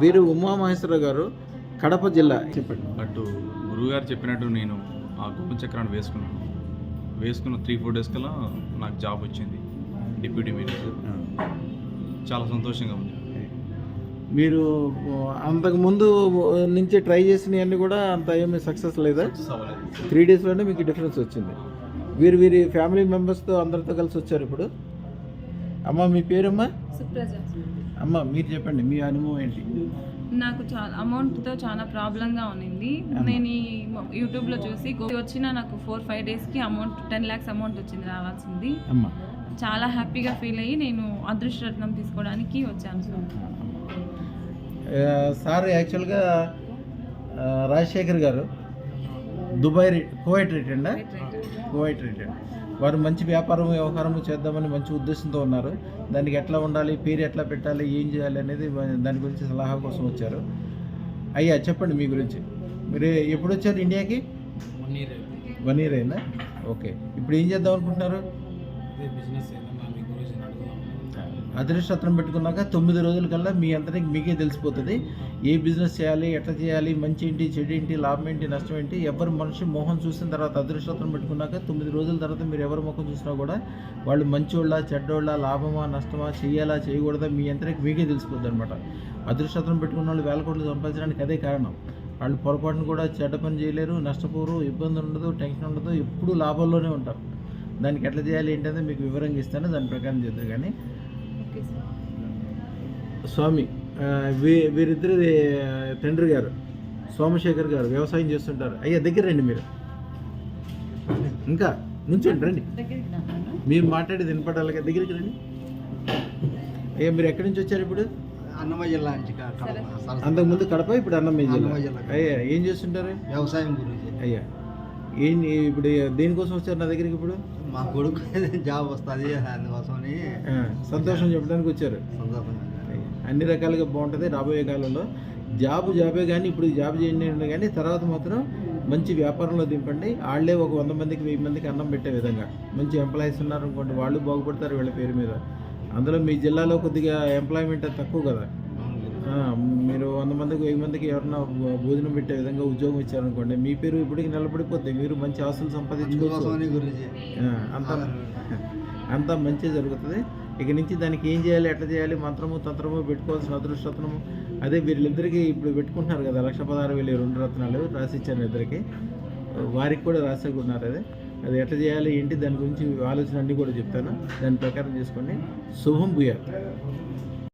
వీరు ఉమామహేశ్వర గారు కడప జిల్లా. చెప్పండి. బట్ గురువుగారు చెప్పినట్టు నేను ఆ గోపం చక్రాన్ని వేసుకున్నాను. వేసుకున్న త్రీ ఫోర్ డేస్ కల్లా నాకు జాబ్ వచ్చింది డిప్యూటీ మేనేజర్ చాలా సంతోషంగా ఉంది. మీరు అంతకు ముందు నుంచి ట్రై చేసినవన్నీ కూడా అంత ఏమీ సక్సెస్ లేదా? త్రీ డేస్లోనే మీకు డిఫరెన్స్ వచ్చింది. వీరు వీరి ఫ్యామిలీ మెంబర్స్తో అందరితో కలిసి వచ్చారు ఇప్పుడు. అమ్మ మీ పేరమ్మా? అమ్మ మీరు చెప్పండి మీ అనుభవం ఏంటి? నాకు చాలా అమౌంట్తో చాలా ప్రాబ్లంగా ఉన్నింది. నేను ఈ యూట్యూబ్లో చూసి వచ్చిన నాకు ఫోర్ ఫైవ్ డేస్కి అమౌంట్ టెన్ ల్యాక్స్ అమౌంట్ వచ్చింది రావాల్సింది. చాలా హ్యాపీగా ఫీల్ అయ్యి నేను అదృష్టరత్నం తీసుకోవడానికి వచ్చాను. సార్ సార్ యాక్చువల్గా రాజశేఖర్ గారు Dubai Kuwait return. Kuwait return. వారు మంచి వ్యాపారం వ్యవహారం చేద్దామని మంచి ఉద్దేశంతో ఉన్నారు. దానికి ఎట్లా ఉండాలి పేరు ఎట్లా పెట్టాలి ఏం చేయాలి అనేది దాని గురించి సలహా కోసం వచ్చారు. అయ్యా చెప్పండి మీ గురించి. మీరు ఎప్పుడు వచ్చారు ఇండియాకి వన్ ఇయర్ వన్ ఇయర్ అయిందా? ఓకే. ఇప్పుడు ఏం చేద్దాం అనుకుంటున్నారు? బిజినెస్ అదృష్టత్రం పెట్టుకున్నాక తొమ్మిది రోజుల కల్లా మీ అంతటికి మీకే తెలిసిపోతుంది. ఏ బిజినెస్ చేయాలి ఎట్లా చేయాలి మంచి ఏంటి చెడు ఏంటి లాభం ఏంటి నష్టం ఏంటి ఎవరు మనిషి మోహం చూసిన తర్వాత అదృష్టత్రం పెట్టుకున్నాక తొమ్మిది రోజుల తర్వాత మీరు ఎవరి ముఖం చూసినా కూడా వాళ్ళు మంచోళ్ళ చెడ్డోళ్ళ లాభమా నష్టమా చేయాలా చేయకూడదా మీ అంతటికి మీకే తెలిసిపోద్ది అనమాట అదృష్టత్రం పెట్టుకున్న వాళ్ళు వేల కోట్లు సంపాదించడానికి అదే కారణం. వాళ్ళు పొరపాటును కూడా చెడ్డ పని చేయలేరు నష్టపోరు ఇబ్బంది ఉండదు టెన్షన్ ఉండదు ఎప్పుడూ లాభంలోనే ఉంటారు. దానికి ఎట్లా చేయాలి ఏంటంటే మీకు వివరంగా ఇస్తాను. దాని ప్రకారం చేద్దాం కానీ స్వామి వీ వీరిద్దరి తండ్రి గారు సోమశేఖర్ గారు వ్యవసాయం చేస్తుంటారు. అయ్యా దగ్గర రండి మీరు. ఇంకా నుంచండి రండి. మీరు మాట్లాడేది వినపడాలి కదా దగ్గరికి రండి. అయ్యా మీరు ఎక్కడి నుంచి వచ్చారు ఇప్పుడు? అన్నమయ్య జిల్లా. అంతకుముందు కడప ఇప్పుడు అన్నమయ్య జిల్లా. అన్నమయ్య జిల్లా. అయ్యా ఏం చేస్తుంటారు? వ్యవసాయం గురించి. అయ్యా ఏం ఇప్పుడు దేనికోసం వచ్చారు నా దగ్గరికి ఇప్పుడు? మా కొడుకు జాబ్ వస్తుంది అందుకోసమని. సంతోషం చెప్పడానికి వచ్చారు. సందర్భంగా అన్ని రకాలుగా బాగుంటుంది. రాబోయే కాలంలో జాబ్ జాబే కానీ ఇప్పుడు జాబ్ చేయండి కానీ తర్వాత మాత్రం మంచి వ్యాపారంలో దింపండి. వాళ్ళే ఒక వంద మందికి వెయ్యి మందికి అన్నం పెట్టే విధంగా. మంచి ఎంప్లాయీస్ ఉన్నారు అనుకోండి వాళ్ళు బాగుపడతారు వీళ్ళ పేరు మీద. అందులో మీ జిల్లాలో కొద్దిగా ఎంప్లాయ్మెంట్ తక్కువ కదా. మీరు వంద మందికి వెయ్యి మందికి ఎవరన్నా భోజనం పెట్టే విధంగా ఉద్యోగం ఇచ్చారనుకోండి మీ పేరు ఇప్పటికి నిలబడిపోద్ది మీరు మంచి ఆస్తులు సంపాదించుకోవచ్చు. అంతా అంతా మంచి జరుగుతుంది. ఇక నుంచి దానికి ఏం చేయాలి ఎట్లా చేయాలి మంత్రము తంత్రము పెట్టుకోవాల్సిన అదృష్టత్నము అదే వీళ్ళిద్దరికి ఇప్పుడు పెట్టుకుంటున్నారు కదా లక్ష పదహారు వేలు రెండు రత్నాలు రాసిచ్చాను ఇద్దరికి. వారికి కూడా రాసేకున్నారు అదే. అది ఎట్లా చేయాలి ఏంటి దాని గురించి ఆలోచన అన్నీ కూడా చెప్తాను. దాని ప్రకారం చేసుకోండి. శుభం భూయాత్.